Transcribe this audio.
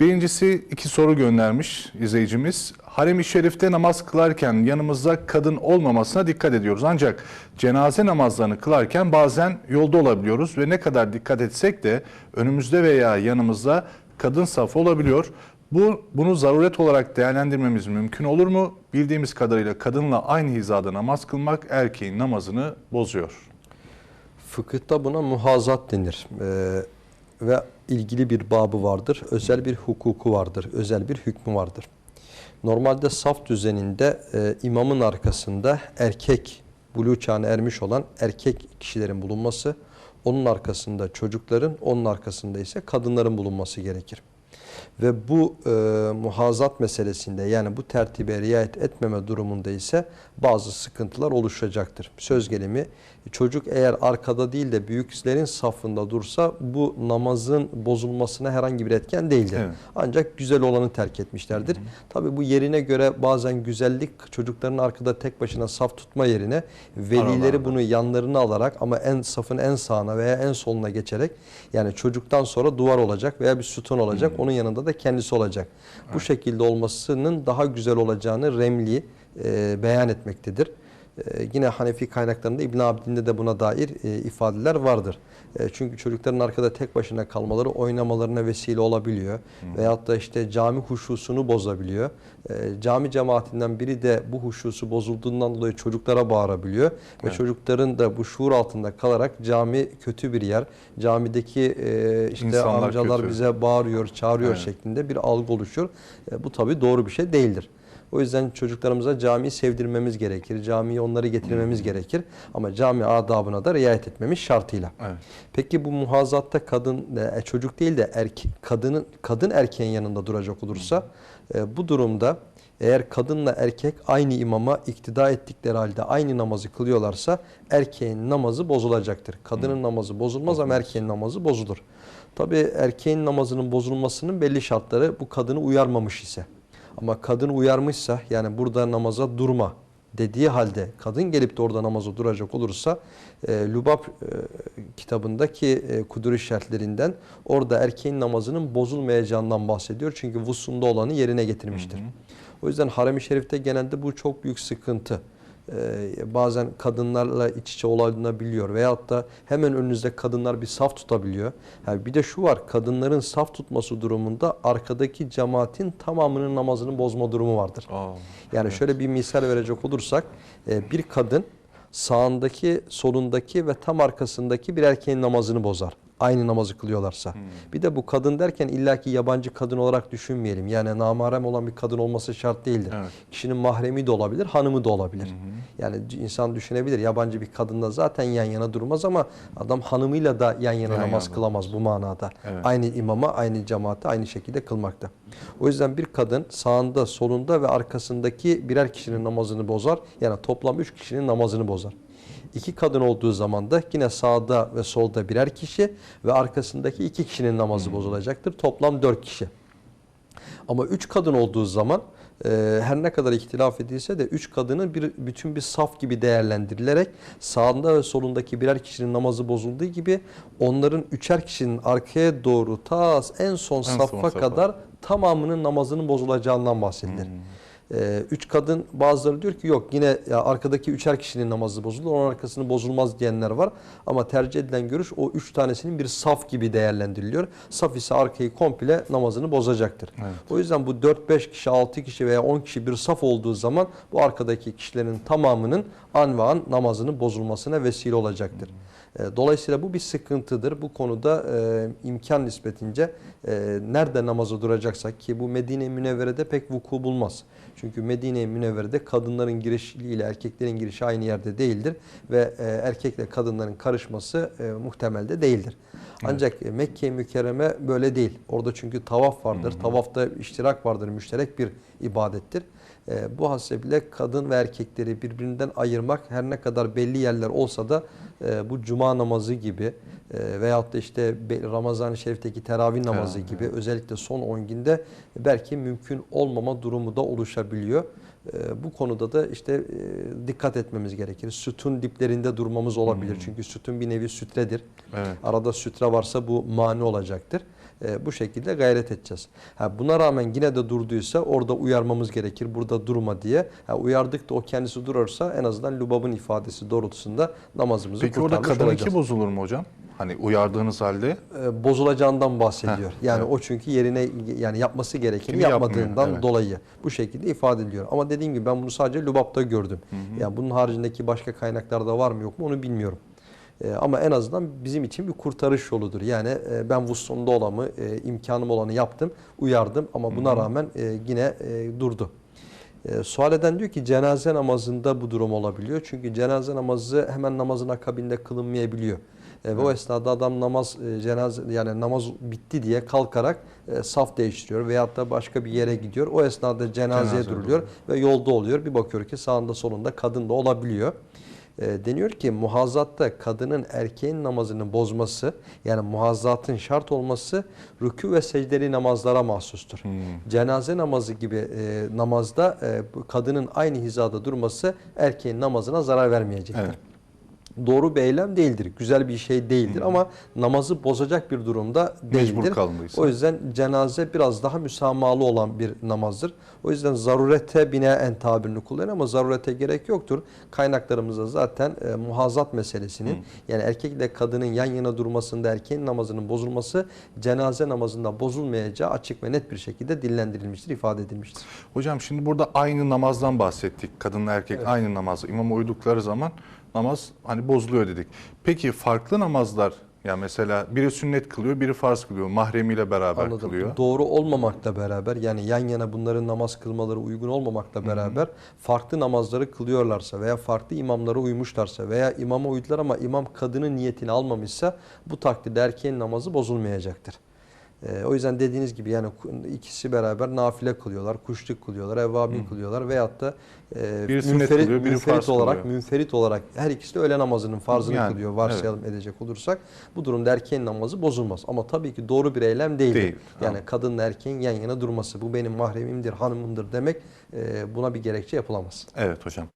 Birincisi iki soru göndermiş izleyicimiz. Harem-i Şerif'te namaz kılarken yanımızda kadın olmamasına dikkat ediyoruz. Ancak cenaze namazlarını kılarken bazen yolda olabiliyoruz ve ne kadar dikkat etsek de önümüzde veya yanımızda kadın safı olabiliyor. Bu bunu zaruret olarak değerlendirmemiz mümkün olur mu? Bildiğimiz kadarıyla kadınla aynı hizada namaz kılmak erkeğin namazını bozuyor. Fıkıhta buna muhazat denir. Ee, ve ilgili bir babı vardır. Özel bir hukuku vardır. Özel bir hükmü vardır. Normalde saf düzeninde e, imamın arkasında erkek, buluğ çağına ermiş olan erkek kişilerin bulunması, onun arkasında çocukların, onun arkasında ise kadınların bulunması gerekir. Ve bu e, muhazat meselesinde yani bu tertibe riayet etmeme durumunda ise bazı sıkıntılar oluşacaktır. Söz gelimi çocuk eğer arkada değil de büyüklerin safında dursa bu namazın bozulmasına herhangi bir etken değildir. Evet. Ancak güzel olanı terk etmişlerdir. Tabi bu yerine göre bazen güzellik çocukların arkada tek başına saf tutma yerine velileri Aralarda. bunu yanlarına alarak ama en safın en sağına veya en soluna geçerek yani çocuktan sonra duvar olacak veya bir sütun olacak. Onun yanında da kendisi olacak. Bu şekilde olmasının daha güzel olacağını Remli e, beyan etmektedir. E, yine Hanefi kaynaklarında İbn Abidin'de de buna dair e, ifadeler vardır. E, çünkü çocukların arkada tek başına kalmaları oynamalarına vesile olabiliyor. Veyahut da işte cami huşusunu bozabiliyor. E, cami cemaatinden biri de bu huşusu bozulduğundan dolayı çocuklara bağırabiliyor. Ve Evet. çocukların da bu şuur altında kalarak cami kötü bir yer. Camideki işte İnsanlar amcalar kötü. bize bağırıyor, çağırıyor Evet. şeklinde bir algı oluşuyor. E, bu tabii doğru bir şey değildir. O yüzden çocuklarımıza camiyi sevdirmemiz gerekir. Camiye onları getirmemiz gerekir. Ama cami adabına da riayet etmemiz şartıyla. Evet. Peki bu muhazatta kadın e, çocuk değil de erke, kadının kadın erkeğin yanında duracak olursa e, bu durumda eğer kadınla erkek aynı imama iktida ettikleri halde aynı namazı kılıyorlarsa erkeğin namazı bozulacaktır. Kadının namazı bozulmaz ama erkeğin namazı bozulur. Tabi erkeğin namazının bozulmasının belli şartları bu kadını uyarmamış ise. Ama kadın uyarmışsa yani burada namaza durma dediği halde kadın gelip de orada namaza duracak olursa e, Lubab e, kitabındaki e, kuduri şartlarından orada erkeğin namazının bozulmayacağından bahsediyor. Çünkü vusunda olanı yerine getirmiştir. O yüzden harem-i şerifte genelde bu çok büyük sıkıntı. Ee, bazen kadınlarla iç içe olabiliyor veyahut da hemen önünüzde kadınlar bir saf tutabiliyor. Yani bir de şu var kadınların saf tutması durumunda arkadaki cemaatin tamamının namazını bozma durumu vardır. Aa, Yani evet. şöyle bir misal verecek olursak e, bir kadın sağındaki, solundaki ve tam arkasındaki bir erkeğin namazını bozar. Aynı namazı kılıyorlarsa. Hmm. Bir de bu kadın derken illaki yabancı kadın olarak düşünmeyelim. Yani namarem olan bir kadın olması şart değildir. Evet. Kişinin mahremi de olabilir, hanımı da olabilir. Yani c- insan düşünebilir yabancı bir kadınla zaten yan yana durmaz ama adam hanımıyla da yan yana Yan namaz yana. kılamaz bu manada. Evet. Aynı imama, aynı cemaate aynı şekilde kılmakta. O yüzden bir kadın sağında, solunda ve arkasındaki birer kişinin namazını bozar. Yani toplam üç kişinin namazını bozar. İki kadın olduğu zaman da yine sağda ve solda birer kişi ve arkasındaki iki kişinin namazı bozulacaktır. Toplam dört kişi. Ama üç kadın olduğu zaman e, her ne kadar ihtilaf edilse de üç kadının bir bütün bir saf gibi değerlendirilerek sağında ve solundaki birer kişinin namazı bozulduğu gibi onların üçer kişinin arkaya doğru ta en son son saffa safa. kadar tamamının namazının bozulacağından bahsedilir. Ee, üç kadın bazıları diyor ki yok yine ya arkadaki üçer kişinin namazı bozulur onun arkasını bozulmaz diyenler var. Ama tercih edilen görüş o üç tanesinin bir saf gibi değerlendiriliyor. Saf ise arkayı komple namazını bozacaktır. Evet. O yüzden bu 4-5 kişi, 6 kişi veya 10 kişi bir saf olduğu zaman bu arkadaki kişilerin tamamının an ve an namazının bozulmasına vesile olacaktır. E, Dolayısıyla bu bir sıkıntıdır. Bu konuda e, imkan nispetince e, nerede namaza duracaksak ki bu Medine-i Münevvere'de pek vuku bulmaz. Çünkü Medine-i Münevvere'de kadınların girişiyle erkeklerin girişi aynı yerde değildir ve e, erkekle kadınların karışması e, muhtemel de değildir. Ancak e, Mekke-i Mükerreme böyle değil. Orada çünkü tavaf vardır. Tavafta iştirak vardır, müşterek bir ibadettir. E, bu hasebiyle kadın ve erkekleri birbirinden ayırmak her ne kadar belli yerler olsa da e, bu cuma namazı gibi e, veyahut da işte Ramazan-ı Şerif'teki teravih namazı Evet, gibi özellikle son 10 günde belki mümkün olmama durumu da oluşabiliyor. E, bu konuda da işte e, dikkat etmemiz gerekir. Sütun diplerinde durmamız olabilir. Çünkü sütun bir nevi sütredir. Evet. Arada sütre varsa bu mani olacaktır. E, bu şekilde gayret edeceğiz. Ha, buna rağmen yine de durduysa orada uyarmamız gerekir. Burada durma diye. Ha, uyardık da o kendisi durursa en azından lubabın ifadesi doğrultusunda namazımızı Peki orada kurtarmış kadın olacağız. iki bozulur mu hocam? Hani uyardığınız halde E, bozulacağından bahsediyor. Heh, yani evet. o çünkü yerine yani yapması gerekeni Kimi yapmıyor, yapmadığından evet. dolayı bu şekilde ifade ediliyor. Ama dediğim gibi ben bunu sadece lubapta gördüm. Yani bunun haricindeki başka kaynaklarda var mı yok mu onu bilmiyorum. E, ama en azından bizim için bir kurtarış yoludur. Yani e, ben vuslumda olanı, e, imkanım olanı yaptım, uyardım ama buna rağmen e, yine e, durdu. E, sual eden diyor ki cenaze namazında bu durum olabiliyor. Çünkü cenaze namazı hemen namazın akabinde kılınmayabiliyor. E, ve o esnada adam namaz e, cenaze yani namaz bitti diye kalkarak e, saf değiştiriyor veyahut da başka bir yere gidiyor. O esnada cenazeye Cenaze duruluyor ve yolda oluyor. Bir bakıyor ki sağında solunda kadın da olabiliyor. E, deniyor ki muhazzatta kadının erkeğin namazını bozması yani muhazzatın şart olması rükû ve secdeli namazlara mahsustur. Cenaze namazı gibi e, namazda e, kadının aynı hizada durması erkeğin namazına zarar vermeyecektir. Evet. Doğru bir eylem değildir. Güzel bir şey değildir ama namazı bozacak bir durumda değildir. Mecbur kalındıysa. O yüzden cenaze biraz daha müsamahalı olan bir namazdır. O yüzden zarurete binaen tabirini kullanıyor ama zarurete gerek yoktur. Kaynaklarımızda zaten e, muhazat meselesinin yani erkekle kadının yan yana durmasında erkeğin namazının bozulması cenaze namazında bozulmayacağı açık ve net bir şekilde dillendirilmiştir, ifade edilmiştir. Hocam şimdi burada aynı namazdan bahsettik. Kadınla erkek aynı namaz. İmama uydukları zaman namaz hani bozuluyor dedik. Peki farklı namazlar ya mesela biri sünnet kılıyor, biri farz kılıyor. Mahremiyle beraber Anladım. kılıyor. Doğru olmamakla beraber yani yan yana bunların namaz kılmaları uygun olmamakla beraber farklı namazları kılıyorlarsa veya farklı imamlara uymuşlarsa veya imama uydular ama imam kadının niyetini almamışsa bu takdirde erkeğin namazı bozulmayacaktır. Ee, o yüzden dediğiniz gibi yani ikisi beraber nafile kılıyorlar, kuşluk kılıyorlar, evvabin kılıyorlar veyahut da e, Biri sünnet kılıyor, biri münferit farz olarak kılıyor. münferit olarak her ikisi de öğle namazının farzını Yani, kılıyor varsayalım edecek olursak bu durumda erkeğin namazı bozulmaz. Ama tabii ki doğru bir eylem değildir. Değil, Yani tamam. kadınla erkeğin yan yana durması bu benim mahremimdir, hanımımdır demek e, buna bir gerekçe yapılamaz. Evet hocam.